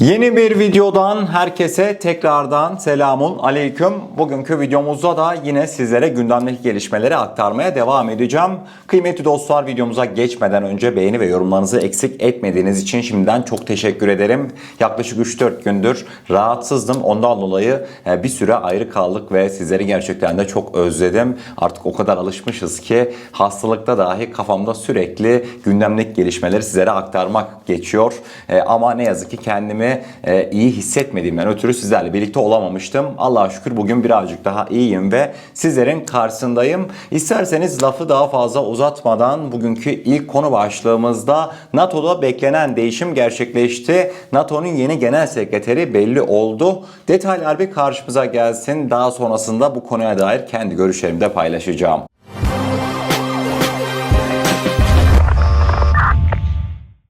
Yeni bir videodan herkese tekrardan selamun aleyküm. Bugünkü videomuzda da yine sizlere gündemdeki gelişmeleri aktarmaya devam edeceğim. Kıymetli dostlar videomuza geçmeden önce beğeni ve yorumlarınızı eksik etmediğiniz için şimdiden çok teşekkür ederim. Yaklaşık 3-4 gündür rahatsızdım. Ondan dolayı e, bir süre ayrı kaldık ve sizleri gerçekten de çok özledim. Artık o kadar alışmışız ki hastalıkta dahi kafamda sürekli gündemdeki gelişmeleri sizlere aktarmak geçiyor. E, Ama ne yazık ki kendimi e, iyi hissetmediğimden ötürü sizlerle birlikte olamamıştım. Allah'a şükür bugün birazcık daha iyiyim ve sizlerin karşısındayım. İsterseniz lafı daha fazla uzatmadan bugünkü ilk konu başlığımızda NATO'da beklenen değişim gerçekleşti. NATO'nun yeni genel sekreteri belli oldu. Detaylar bir karşımıza gelsin. Daha sonrasında bu konuya dair kendi görüşlerimi de paylaşacağım.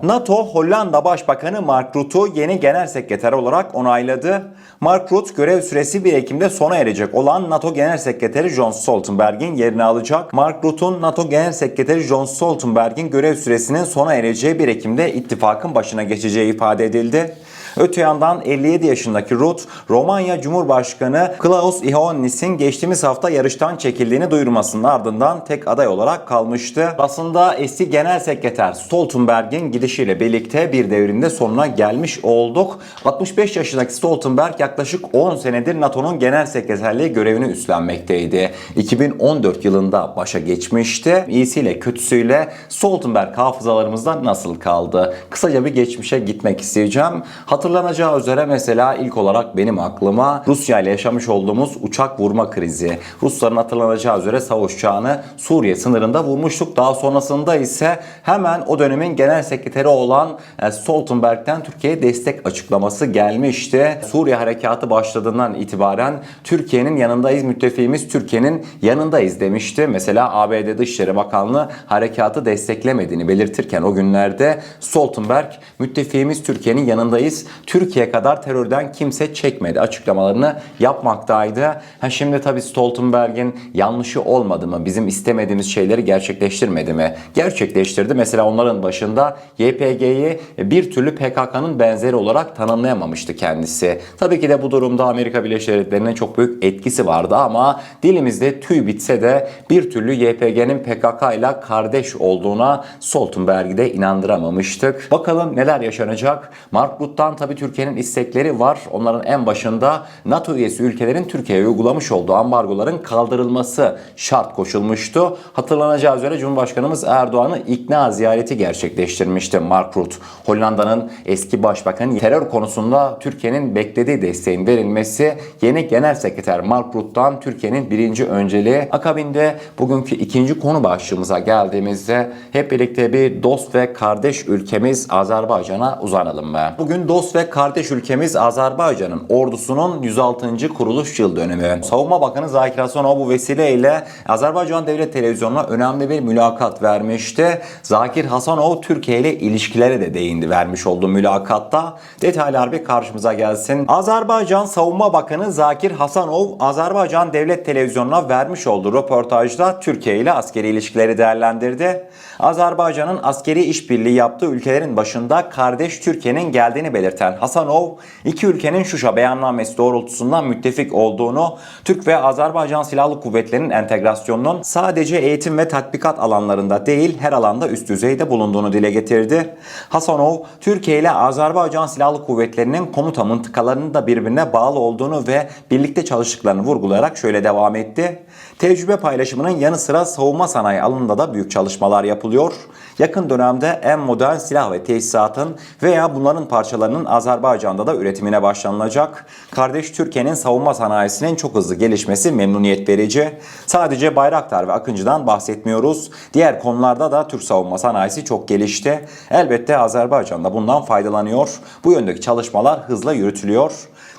NATO Hollanda Başbakanı Mark Rutte'u yeni genel sekreter olarak onayladı. Mark Rutte görev süresi 1 Ekim'de sona erecek olan NATO Genel Sekreteri John Stoltenberg'in yerini alacak. Mark Rutte'un NATO Genel Sekreteri John Stoltenberg'in görev süresinin sona ereceği 1 Ekim'de ittifakın başına geçeceği ifade edildi. Öte yandan 57 yaşındaki Rutte, Romanya Cumhurbaşkanı Klaus Iohannis'in geçtiğimiz hafta yarıştan çekildiğini duyurmasının ardından tek aday olarak kalmıştı. Aslında eski Genel Sekreter Stoltenberg'in gidişiyle birlikte bir devrinde sonuna gelmiş olduk. 65 yaşındaki Stoltenberg yaklaşık 10 senedir NATO'nun genel sekreterliği görevini üstlenmekteydi. 2014 yılında başa geçmişti. İyisiyle kötüsüyle Stoltenberg hafızalarımızda nasıl kaldı? Kısaca bir geçmişe gitmek isteyeceğim. Hatırlanacağı üzere mesela ilk olarak benim aklıma Rusya ile yaşamış olduğumuz uçak vurma krizi. Rusların hatırlanacağı üzere savaş uçağını Suriye sınırında vurmuştuk. Daha sonrasında ise hemen o dönemin genel sekreteri olan e, Stoltenberg'den Türkiye'ye destek açıklaması gelmişti. Suriye harekatı başladığından itibaren Türkiye'nin yanındayız, müttefiğimiz Türkiye'nin yanındayız demişti. Mesela ABD Dışişleri Bakanlığı harekatı desteklemediğini belirtirken o günlerde Stoltenberg müttefiğimiz Türkiye'nin yanındayız. Türkiye kadar terörden kimse çekmedi açıklamalarını yapmaktaydı. Ha şimdi tabii Stoltenberg'in yanlışı olmadı mı? Bizim istemediğimiz şeyleri gerçekleştirmedi mi? Gerçekleştirdi. Mesela onların başında YPG'yi bir türlü PKK'nın benzeri olarak tanımlayamamıştı kendisi. Tabii ki de bu durumda Amerika Birleşik Devletleri'nin çok büyük etkisi vardı ama dilimizde tüy bitse de bir türlü YPG'nin PKK ile kardeş olduğuna Stoltenberg'i de inandıramamıştık. Bakalım neler yaşanacak? Mark Rutte'dan tabii Türkiye'nin istekleri var. Onların en başında NATO üyesi ülkelerin Türkiye'ye uygulamış olduğu ambargoların kaldırılması şart koşulmuştu. Hatırlanacağı üzere Cumhurbaşkanımız Erdoğan'ı ikna ziyareti gerçekleştirmişti Mark Rutte. Hollanda'nın eski başbakanı terör konusunda Türkiye'nin beklediği desteğin verilmesi yeni genel sekreter Mark Rutte'dan Türkiye'nin birinci önceliği. Akabinde bugünkü ikinci konu başlığımıza geldiğimizde hep birlikte bir dost ve kardeş ülkemiz Azerbaycan'a uzanalım be. Bugün dost ve kardeş ülkemiz Azerbaycan'ın ordusunun 106. kuruluş yıl dönümü. Savunma Bakanı Zakir Hasanov bu vesileyle Azerbaycan Devlet Televizyonu'na önemli bir mülakat vermişti. Zakir Hasanov Türkiye ile ilişkilere de değindi vermiş olduğu mülakatta. Detaylar bir karşımıza gelsin. Azerbaycan Savunma Bakanı Zakir Hasanov Azerbaycan Devlet Televizyonu'na vermiş olduğu röportajda Türkiye ile askeri ilişkileri değerlendirdi. Azerbaycan'ın askeri işbirliği yaptığı ülkelerin başında kardeş Türkiye'nin geldiğini belirten Hasanov, iki ülkenin Şuşa beyannamesi doğrultusunda müttefik olduğunu, Türk ve Azerbaycan Silahlı Kuvvetleri'nin entegrasyonunun sadece eğitim ve tatbikat alanlarında değil her alanda üst düzeyde bulunduğunu dile getirdi. Hasanov, Türkiye ile Azerbaycan Silahlı Kuvvetleri'nin komuta mıntıkalarının da birbirine bağlı olduğunu ve birlikte çalıştıklarını vurgulayarak şöyle devam etti. Tecrübe paylaşımının yanı sıra savunma sanayi alanında da büyük çalışmalar yapılıyor. Yakın dönemde en modern silah ve tesisatın veya bunların parçalarının Azerbaycan'da da üretimine başlanılacak. Kardeş Türkiye'nin savunma sanayisinin çok hızlı gelişmesi memnuniyet verici. Sadece Bayraktar ve Akıncı'dan bahsetmiyoruz. Diğer konularda da Türk savunma sanayisi çok gelişti. Elbette Azerbaycan da bundan faydalanıyor. Bu yöndeki çalışmalar hızla yürütülüyor.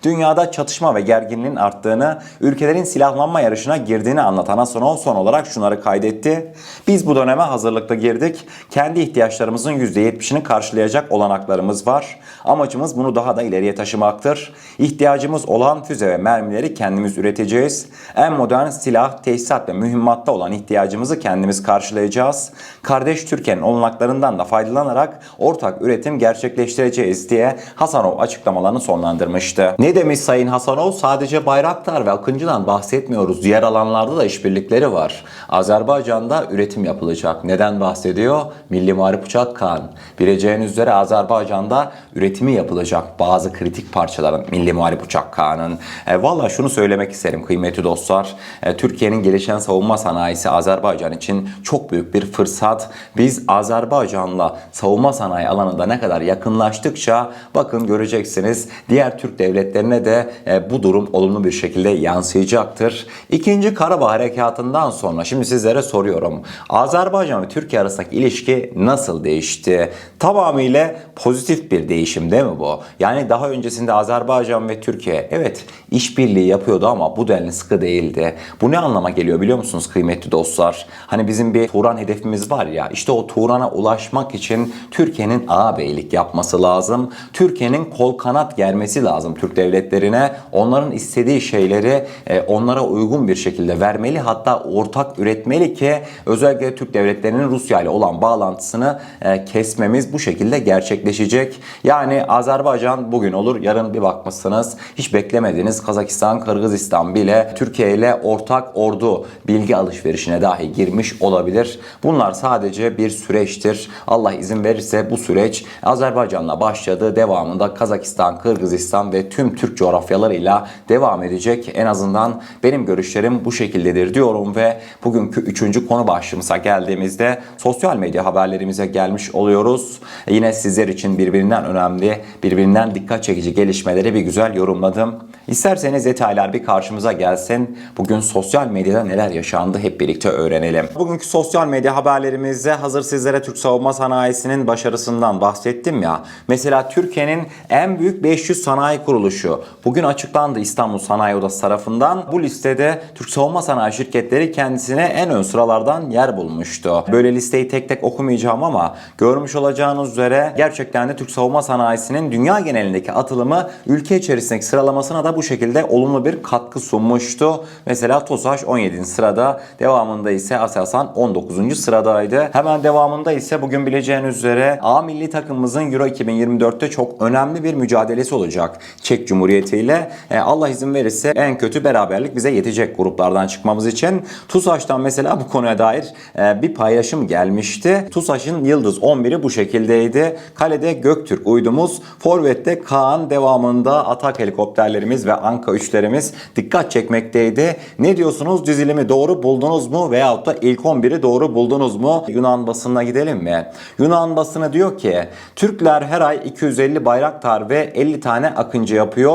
Dünyada çatışma ve gerginliğin arttığını, ülkelerin silahlanma yarışına girdiğini anlatan Hasanov son olarak şunları kaydetti. Biz bu döneme hazırlıklı girdik. Kendi ihtiyaçlarımızın %70'ini karşılayacak olanaklarımız var. Amacımız bunu daha da ileriye taşımaktır. İhtiyacımız olan füze ve mermileri kendimiz üreteceğiz. En modern silah, tesisat ve mühimmatta olan ihtiyacımızı kendimiz karşılayacağız. Kardeş Türkiye'nin olanaklarından da faydalanarak ortak üretim gerçekleştireceğiz diye Hasanov açıklamalarını sonlandırmıştı. Ne demiş Sayın Hasanov? Sadece Bayraktar ve Akıncı'dan bahsetmiyoruz. Diğer alanlarda da işbirlikleri var. Azerbaycan'da üretim yapılacak. Neden bahsediyor? Milli Muharip Uçak Kaan. Bileceğiniz üzere Azerbaycan'da üretimi yapılacak bazı kritik parçaların Milli Muharip Uçak Kaan'ın. E, Valla şunu söylemek isterim kıymetli dostlar. E, Türkiye'nin gelişen savunma sanayisi Azerbaycan için çok büyük bir fırsat. Biz Azerbaycan'la savunma sanayi alanında ne kadar yakınlaştıkça bakın göreceksiniz diğer Türk devletlerine de e, bu durum olumlu bir şekilde yansıyacaktır. İkinci Karabağ Harekatı'ndan sonra şimdi sizlere soruyorum. Azerbaycan ve Türkiye arasındaki ilişki nasıl değişti? Tamamıyla pozitif bir değişim değil mi bu? Yani daha öncesinde Azerbaycan ve Türkiye evet işbirliği yapıyordu ama bu denli sıkı değildi. Bu ne anlama geliyor biliyor musunuz kıymetli dostlar? Hani bizim bir Turan hedefimiz var ya işte o Turan'a ulaşmak için Türkiye'nin ağabeylik yapması lazım. Türkiye'nin kol kanat germesi lazım Türk devletlerine. Onların istediği şeyleri e, onlara uygun bir şekilde vermeli hatta ortak üretmeli ki özellikle Türk devletlerinin Rusya ile olan bağlantısını e, kesmemiz bu şekilde gerçekleşecek. Yani Azerbaycan bugün olur yarın bir bakmışsınız hiç beklemediğiniz Kazakistan, Kırgızistan bile Türkiye ile ortak ordu bilgi alışverişine dahi girmiş olabilir. Bunlar sadece bir süreçtir. Allah izin verirse bu süreç Azerbaycan'la başladı. Devamında Kazakistan, Kırgızistan ve tüm Türk coğrafyalarıyla devam edecek. En azından benim görüşlerim bu şekildedir diyorum ve bugünkü üçüncü konu başlığımıza geldiğimizde sosyal medya haberlerimize gelmiş oluyoruz. Yine sizler için birbirinden önemli, birbirinden dikkat çekici gelişmeleri bir güzel yorumladım. İsterseniz detaylar bir karşımıza gelsin. Bugün sosyal medyada neler yaşandı hep birlikte öğrenelim. Bugünkü sosyal medya haberlerimizde hazır sizlere Türk savunma sanayisinin başarısından bahsettim ya. Mesela Türkiye'nin en büyük 500 sanayi kuruluşu bugün açıklandı İstanbul Sanayi Odası tarafından. Bu listede Türk savunma sanayi şirketleri kendisine en ön sıralardan yer bulmuştu. Böyle listeyi tek tek okumayacağım ama görmüş olacağınız üzere gerçekten de Türk savunma sanayisinin dünya genelindeki atılımı ülke içerisindeki sıralamasına da bu şekilde olumlu bir katkı sunmuştu. Mesela TOSAŞ 17. sırada, devamında ise Aselsan 19. sıradaydı. Hemen devamında ise bugün bileceğiniz üzere A milli takımımızın Euro 2024'te çok önemli bir mücadelesi olacak Çek Cumhuriyeti ile. E, Allah izin verirse en kötü beraberlik bize yetecek gruplardan çıkmamız için. TUSAŞ'tan mesela bu konuya dair e, bir paylaşım gelmişti. TUSAŞ'ın Yıldız 11'i bu şekildeydi. Kalede Göktürk uydumuz, Forvet'te Kaan devamında atak helikopterlerimiz ve Anka 3'lerimiz dikkat çekmekteydi. Ne diyorsunuz dizilimi doğru buldunuz mu veyahut da ilk 11'i doğru buldunuz mu? Yunan basınına gidelim mi? Yunan basını diyor ki Türkler her ay 250 bayraktar ve 50 tane akıncı yapıyor.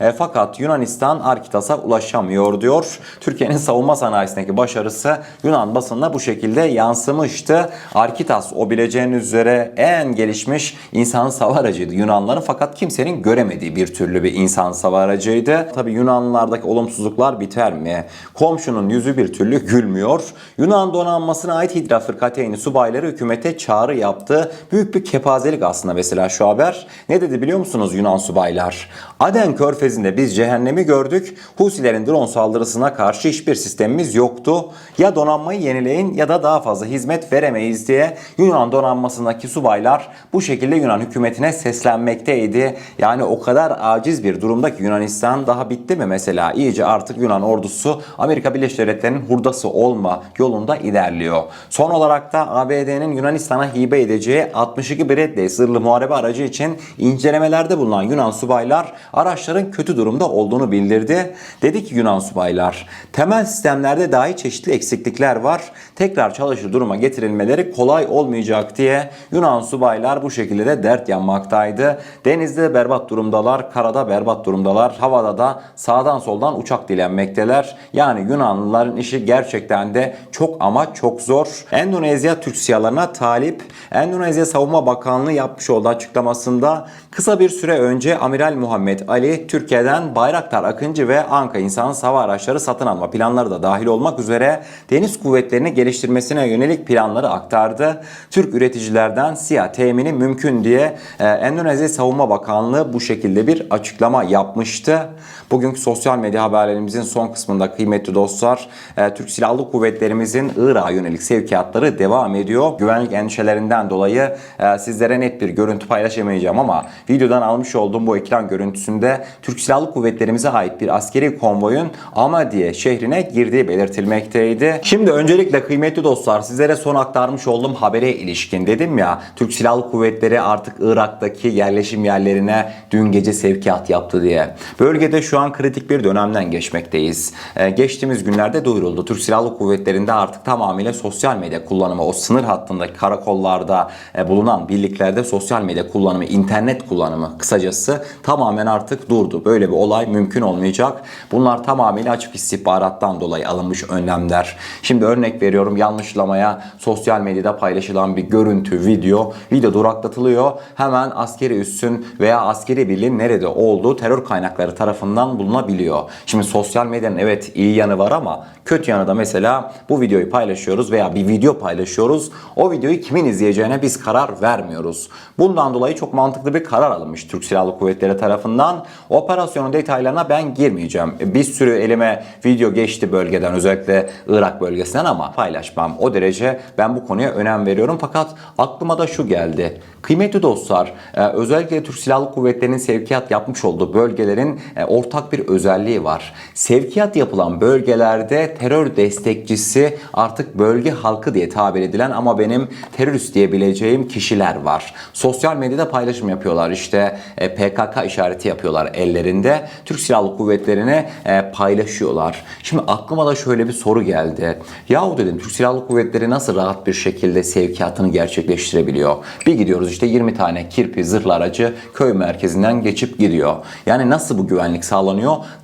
E, fakat Yunanistan Arkitas'a ulaşamıyor diyor. Türkiye'nin savunma sanayisindeki başarısı Yunan basınına bu şekilde yansımıştı. Arkitas o bileceğiniz üzere en gelişmiş insan savar aracıydı Yunanların fakat kimsenin göremediği bir türlü bir insan savar aracıydı. Tabi Yunanlılardaki olumsuzluklar biter mi? Komşunun yüzü bir türlü gülmüyor. Yunan donanmasına ait Hidra Fırkateyni subayları hükümete çağrı yaptı. Büyük bir kepazelik aslında mesela şu haber. Ne dedi biliyor musunuz Yunan subaylar? Aden körfezinde biz cehennemi gördük. Husilerin drone saldırısına karşı hiçbir sistemimiz yoktu. Ya donanmayı yenileyin ya da daha fazla hizmet veremeyiz diye Yunan donanmasındaki subaylar bu şekilde Yunan hükümetine seslenmekteydi. Yani o kadar aciz bir durumda ki Yunanistan daha bitti mi mesela? İyice artık Yunan ordusu Amerika Birleşik Devletleri'nin hurdası olma yolunda ilerliyor. Son olarak da ABD'nin Yunanistan'a hibe edeceği 62 Bradley zırhlı muharebe aracı için incelemelerde bulunan Yunan subaylar araçların kötü durumda olduğunu bildirdi. Dedi ki Yunan subaylar temel sistemlerde dahi çeşitli eksiklikler var. Tekrar çalışır duruma getirilmeleri kolay olmayacak diye Yunan subaylar bu şekilde de dert yanmaktaydı. Denizde berbat durumdalar, karada berbat durumdalar. Hava havada da sağdan soldan uçak dilenmekteler. Yani Yunanlıların işi gerçekten de çok ama çok zor. Endonezya Türk siyalarına talip. Endonezya Savunma Bakanlığı yapmış olduğu açıklamasında kısa bir süre önce Amiral Muhammed Ali Türkiye'den Bayraktar Akıncı ve Anka insansız hava araçları satın alma planları da dahil olmak üzere deniz kuvvetlerini geliştirmesine yönelik planları aktardı. Türk üreticilerden siyah temini mümkün diye e, Endonezya Savunma Bakanlığı bu şekilde bir açıklama yapmıştı. Bugünkü sosyal medya haberlerimizin son kısmında kıymetli dostlar e, Türk Silahlı Kuvvetlerimizin Irak'a yönelik sevkiyatları devam ediyor. Güvenlik endişelerinden dolayı e, sizlere net bir görüntü paylaşamayacağım ama videodan almış olduğum bu ekran görüntüsünde Türk Silahlı Kuvvetlerimize ait bir askeri konvoyun Amadiye şehrine girdiği belirtilmekteydi. Şimdi öncelikle kıymetli dostlar sizlere son aktarmış olduğum habere ilişkin dedim ya Türk Silahlı Kuvvetleri artık Irak'taki yerleşim yerlerine dün gece sevkiyat yaptı diye. Bölgede şu an kritik bir dönemden geçmekteyiz. Ee, geçtiğimiz günlerde duyuruldu. Türk Silahlı Kuvvetleri'nde artık tamamıyla sosyal medya kullanımı, o sınır hattındaki karakollarda e, bulunan birliklerde sosyal medya kullanımı, internet kullanımı kısacası tamamen artık durdu. Böyle bir olay mümkün olmayacak. Bunlar tamamıyla açık istihbarattan dolayı alınmış önlemler. Şimdi örnek veriyorum yanlışlamaya sosyal medyada paylaşılan bir görüntü, video, video duraklatılıyor. Hemen askeri üssün veya askeri birliğin nerede olduğu terör kaynakları tarafından bulunabiliyor. Şimdi sosyal medyanın evet iyi yanı var ama kötü yanı da mesela bu videoyu paylaşıyoruz veya bir video paylaşıyoruz. O videoyu kimin izleyeceğine biz karar vermiyoruz. Bundan dolayı çok mantıklı bir karar alınmış Türk Silahlı Kuvvetleri tarafından. Operasyonun detaylarına ben girmeyeceğim. Bir sürü elime video geçti bölgeden özellikle Irak bölgesinden ama paylaşmam. O derece ben bu konuya önem veriyorum. Fakat aklıma da şu geldi. Kıymetli dostlar, e, özellikle Türk Silahlı Kuvvetleri'nin sevkiyat yapmış olduğu bölgelerin e, ortak bir özelliği var. Sevkiyat yapılan bölgelerde terör destekçisi artık bölge halkı diye tabir edilen ama benim terörist diyebileceğim kişiler var. Sosyal medyada paylaşım yapıyorlar. İşte e, PKK işareti yapıyorlar ellerinde. Türk Silahlı Kuvvetleri'ne e, paylaşıyorlar. Şimdi aklıma da şöyle bir soru geldi. Yahu dedim Türk Silahlı Kuvvetleri nasıl rahat bir şekilde sevkiyatını gerçekleştirebiliyor? Bir gidiyoruz işte 20 tane kirpi zırhlı aracı köy merkezinden geçip gidiyor. Yani nasıl bu güvenlik sağlanıyor?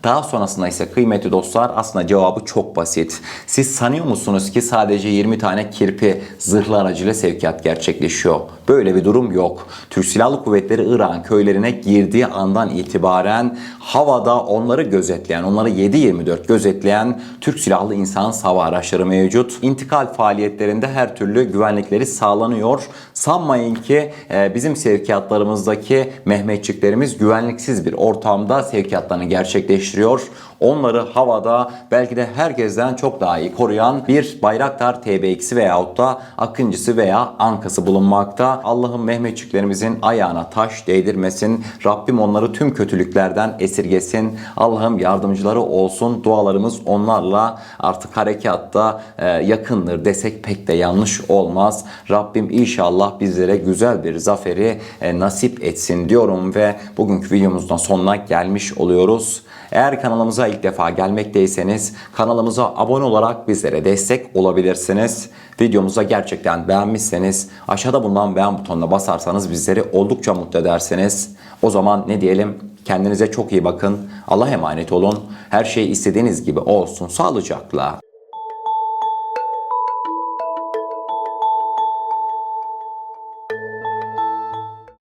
Daha sonrasında ise kıymetli dostlar aslında cevabı çok basit. Siz sanıyor musunuz ki sadece 20 tane kirpi zırhlı aracıyla sevkiyat gerçekleşiyor? Böyle bir durum yok. Türk Silahlı Kuvvetleri Irak'ın köylerine girdiği andan itibaren havada onları gözetleyen, onları 7-24 gözetleyen Türk Silahlı İnsan Hava Araçları mevcut. İntikal faaliyetlerinde her türlü güvenlikleri sağlanıyor. Sanmayın ki e, bizim sevkiyatlarımızdaki Mehmetçiklerimiz güvenliksiz bir ortamda sevkiyatlarını gerçekleştiriyor. Onları havada belki de herkesten çok daha iyi koruyan bir Bayraktar TB2'si veyahut da Akıncısı veya Ankası bulunmakta. Allah'ım Mehmetçiklerimizin ayağına taş değdirmesin. Rabbim onları tüm kötülüklerden esirgesin. Allah'ım yardımcıları olsun. Dualarımız onlarla artık harekatta e, yakındır desek pek de yanlış olmaz. Rabbim inşallah bizlere güzel bir zaferi e, nasip etsin diyorum ve bugünkü videomuzdan sonuna gelmiş oluyoruz. Eğer kanalımıza ilk defa gelmekteyseniz kanalımıza abone olarak bizlere destek olabilirsiniz. Videomuza gerçekten beğenmişseniz aşağıda bulunan beğen butonuna basarsanız bizleri oldukça mutlu edersiniz. O zaman ne diyelim? Kendinize çok iyi bakın. Allah'a emanet olun. Her şey istediğiniz gibi olsun. Sağlıcakla.